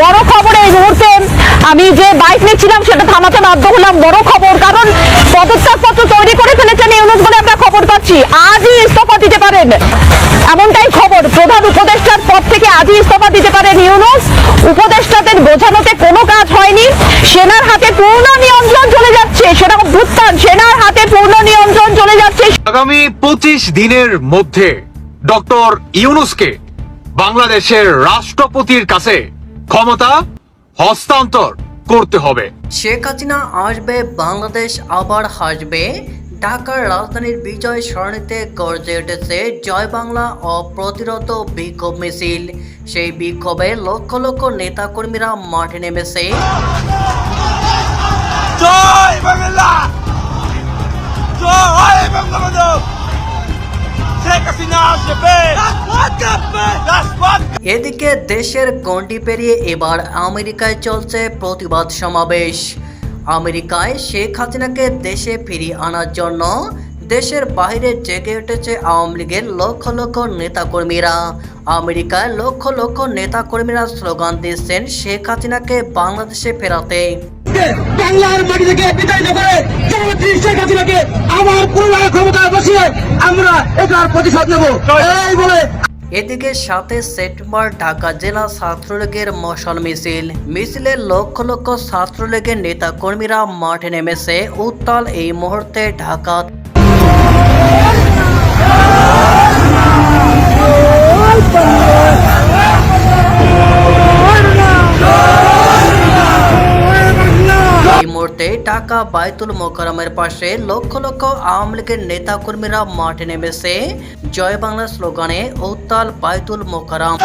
বড় খবর এই মুহূর্তে আমি যে বাইক নিচ্ছিলাম সেটা থামাতে বাধ্য হলাম। বড় খবর, কারণ পদত্যাগপত্র তৈরি করে ফেলেছেন ইউনুস বলে আমরা খবর পাচ্ছি। আজই ইস্তফা দিতে পারেন। এমনটাই খবর। প্রধান উপদেষ্টার পদ থেকে আজই ইস্তফা দিতে পারেন ইউনুস। উপদেষ্টাদের বোঝানোতে কোনো কাজ হয়নি। সেনার হাতে পূর্ণ নিয়ন্ত্রণ চলে যাচ্ছে। সেটা অভ্যুত্থান। সেনার হাতে পূর্ণ নিয়ন্ত্রণ চলে যাচ্ছে। আগামী পঁচিশ দিনের মধ্যে ডক্টর ইউনুসকে বাংলাদেশের রাষ্ট্রপতির কাছে ক্ষমতা হস্তান্তর করতে হবে। শেখ হাসিনা আসবে বাংলাদেশ আবার হাসবে। ঢাকার রাজধানীর বিজয় সরণিতে গর্জে উঠেছে জয় বাংলা ও প্রতিরোধ বিক্ষোভ মিছিল। সেই বিক্ষোভে লক্ষ লক্ষ নেতাকর্মীরা মাঠে নেমেছে। জয় বাংলা! জয় বঙ্গবন্ধু শেখ হাসিনা আসবে। রাজপথ এদিকে দেশের গণ্ডি পেরিয়ে এবার আমেরিকায় চলছে প্রতিবাদ সমাবেশ। আমেরিকায় শেখ হাসিনাকে দেশে ফিরিয়ে আনার জন্য দেশের বাইরে জেগে উঠেছে আওয়ামী লীগের লক্ষ লক্ষ নেতাকর্মীরা। আমেরিকায় লক্ষ লক্ষ নেতাকর্মীরা স্লোগান দিচ্ছেন শেখ হাসিনাকে বাংলাদেশে ফেরাতে। বাংলার মাটি থেকে বিতাড়িত করে শেখ হাসিনাকে আমার পুনরায় ক্ষমতায় বসিয়ে আমরা এটার প্রতিশোধ নেব। এই বলে এদিকে সাথে সেপ্টেম্বর ঢাকা জেলা ছাত্রলীগের মশাল মিছিল। মিছিলে লক্ষ লক্ষ ছাত্রলীগের নেতা কর্মীরা মাঠে নেমেছে। উত্তাল এই মুহূর্তে ঢাকা এই মুহূর্তে ঢাকা বাইতুল মোকারমের পাশে লক্ষ লক্ষ আওয়ামী লীগের নেতা কর্মীরা মাঠে নেমেছে। জয় বাংলা স্লোগানে উত্তাল বাইতুল মোকারম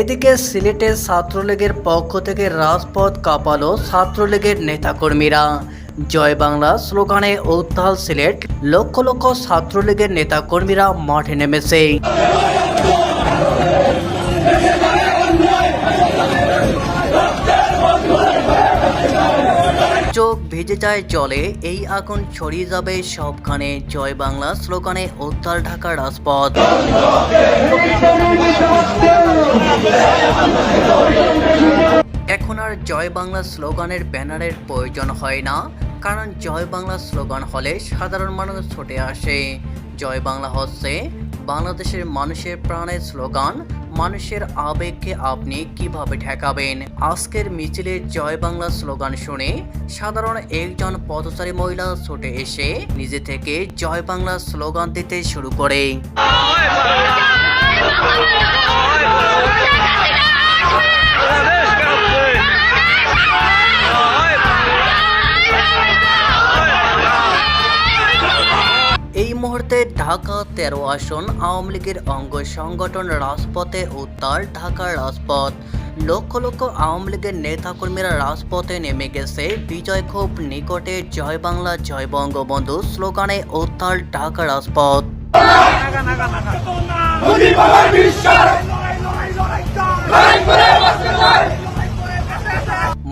এদিকে সিলেটের ছাত্রলীগের পক্ষ থেকে রাজপথ কাঁপালো ছাত্রলীগের নেতাকর্মীরা। জয় বাংলা স্লোগানে উত্তাল সিলেট, লক্ষ লক্ষ ছাত্রলীগের নেতাকর্মীরা মাঠে নেমেছে। চোখ ভিজে যায় জলে, এই আগুন ছড়িয়ে যাবে সবখানে। জয় বাংলা স্লোগানে উত্তাল ঢাকার রাজপথ। এখন আর জয় বাংলা স্লোগানের ব্যানারের প্রয়োজন হয় না। কারণ জয় বাংলা স্লোগান হলে সাধারণ মানুষ ছুটে আসে। জয় বাংলা হচ্ছে বাংলাদেশের মানুষের প্রাণের স্লোগান, মানুষের আবেগকে আপনি কীভাবে ঠেকাবেন? আজকের মিছিলে জয় বাংলা স্লোগান শুনে সাধারণ একজন পথচারী মহিলা ছুটে এসে নিজে থেকে জয় বাংলা স্লোগান দিতে শুরু করে। মুহূর্তে ঢাকা তেরো আসন আওয়ামী লীগের অঙ্গ সংগঠন রাজপথে উত্তাল ঢাকার রাজপথ। লক্ষ লক্ষ আওয়ামী লীগের নেতাকর্মীরা রাজপথে নেমে গেছে। বিজয় খুব নিকটে জয় বাংলা জয় বঙ্গবন্ধু স্লোগানে উত্তাল ঢাকা রাজপথ।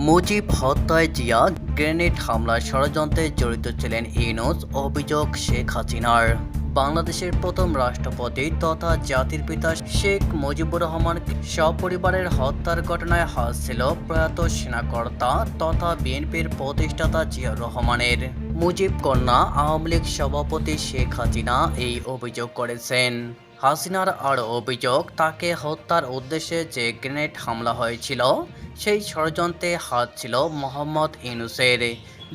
মুজিব হত্যায় জিয়া গ্রেনেড হামলার ষড়যন্ত্রে জড়িত ছিলেন ইউনুস অভিযোগ শেখ হাসিনার। বাংলাদেশের প্রথম রাষ্ট্রপতি তথা জাতির পিতা শেখ মুজিবুর রহমান সপরিবারের হত্যার ঘটনায় হাত ছিল প্রয়াত সেনাকর্তা তথা বিএনপির প্রতিষ্ঠাতা জিয়াউর রহমানের। মুজিব কন্যা আওয়ামী লীগ সভাপতি শেখ হাসিনা এই অভিযোগ করেছেন। হাসিনার আরও অভিযোগ তাকে হত্যার উদ্দেশ্যে যে গ্রেনেড হামলা হয়েছিল, সেই ষড়যন্ত্রে হাত ছিল মোহাম্মদ ইনুসের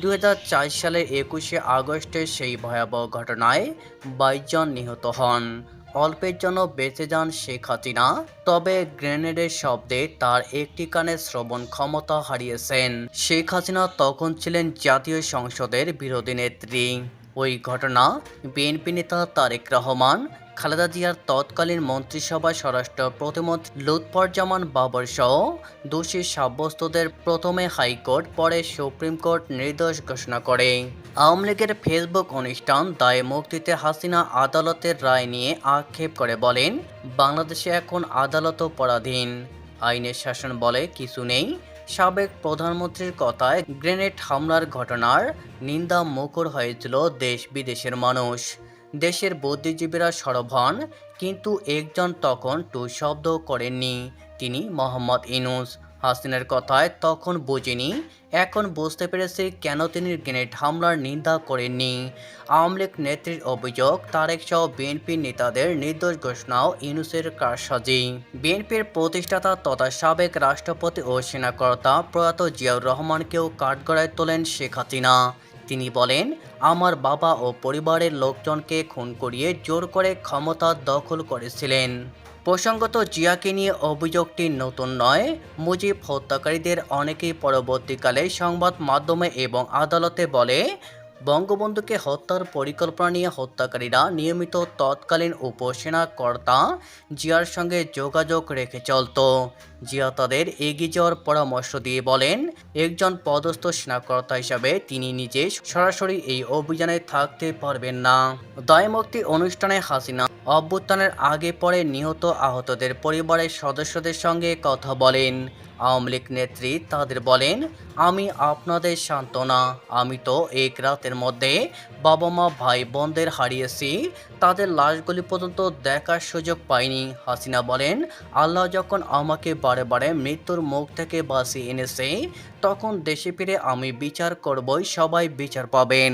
দু হাজার চার সালের একুশে আগস্টের সেই ভয়াবহ ঘটনায় বাইশ জন নিহত হন। অল্পের জন্য বেঁচে যান শেখ হাসিনা, তবে গ্রেনেডের শব্দে তার একটি কানে শ্রবণ ক্ষমতা হারিয়েছেন। শেখ হাসিনা তখন ছিলেন জাতীয় সংসদের বিরোধী নেত্রী। ওই ঘটনা বিএনপি নেতা তারেক রহমান খালেদা জিয়ার তৎকালীন মন্ত্রিসভা স্বরাষ্ট্র প্রতিমন্ত্রী লুৎফরজামান বাবর সহ দোষী সাব্যস্তদের প্রথমে হাইকোর্ট, পরে সুপ্রিম কোর্ট নির্দোষ ঘোষণা করে। আওয়ামী লীগের ফেসবুক অনুষ্ঠান দায়ে মুক্তিতে হাসিনা আদালতের রায় নিয়ে আক্ষেপ করে বলেন, বাংলাদেশে এখন আদালত পরাধীন। আইনের শাসন বলে কিছু নেই। সাবেক প্রধানমন্ত্রীর কথায় গ্রেনেড হামলার ঘটনার নিন্দা মুখর হয়েছিল দেশ বিদেশের মানুষ। দেশের বুদ্ধিজীবীরা সরব হন, কিন্তু একজন তখন টু শব্দ করেননি। তিনি মোহাম্মদ ইনুস। হাসিনের কথায় তখন বুঝিনি, এখন বুঝতে পেরেছি কেন তিনি গ্রেনেড হামলার নিন্দা করেননি। আওয়ামী লীগ নেত্রীর অভিযোগ, তারেক সহ বিএনপি নেতাদের নির্দোষ ঘোষণাও ইউনুসের কারসাজি। বিএনপির প্রতিষ্ঠাতা তথা সাবেক রাষ্ট্রপতি ও সেনাকর্তা প্রয়াত জিয়াউর রহমানকেও কাঠগড়ায় তোলেন শেখ হাসিনা। তিনি বলেন, আমার বাবা ও পরিবারের লোকজনকে খুন করিয়ে জোর করে ক্ষমতা দখল করেছিলেন। প্রসঙ্গত, জিয়াকে নিয়ে অভিযোগটি নতুন নয়। মুজিব হত্যাকারীদের অনেকেই পরবর্তীকালে সংবাদ মাধ্যমে এবং আদালতে বলে, বঙ্গবন্ধুকে হত্যার পরিকল্পনা নিয়ে হত্যাকারীরা নিয়মিত তৎকালীন উপসেনা কর্তা জিয়ার সঙ্গে যোগাযোগ রেখে চলত। জিয়া তাদের এগিয়ে যাওয়ার পরামর্শ দিয়ে বলেন, একজন পদস্থ সেনাকর্তা হিসাবে তিনি নিজে সরাসরি এই অভিযানে থাকতে পারবেন না। দায়মুক্তি অনুষ্ঠানে হাসিনা অভ্যুত্থানের আগে পরে নিহত আহতদের পরিবারের সদস্যদের সঙ্গে কথা বলেন। আওয়ামী লীগ নেত্রী তাদের বলেন, আমি আপনাদের সান্ত্বনা। আমি তো এক রাতের মধ্যে বাবা মা ভাই বোনদের হারিয়েছি। তাদের লাশগুলি পর্যন্ত দেখার সুযোগ পাইনি। হাসিনা বলেন, আল্লাহ যখন আমাকে বারে বারে মৃত্যুর মুখ থেকে বাঁচিয়ে এনেছে তখন দেশে ফিরে আমি বিচার করবই, সবাই বিচার পাবেন।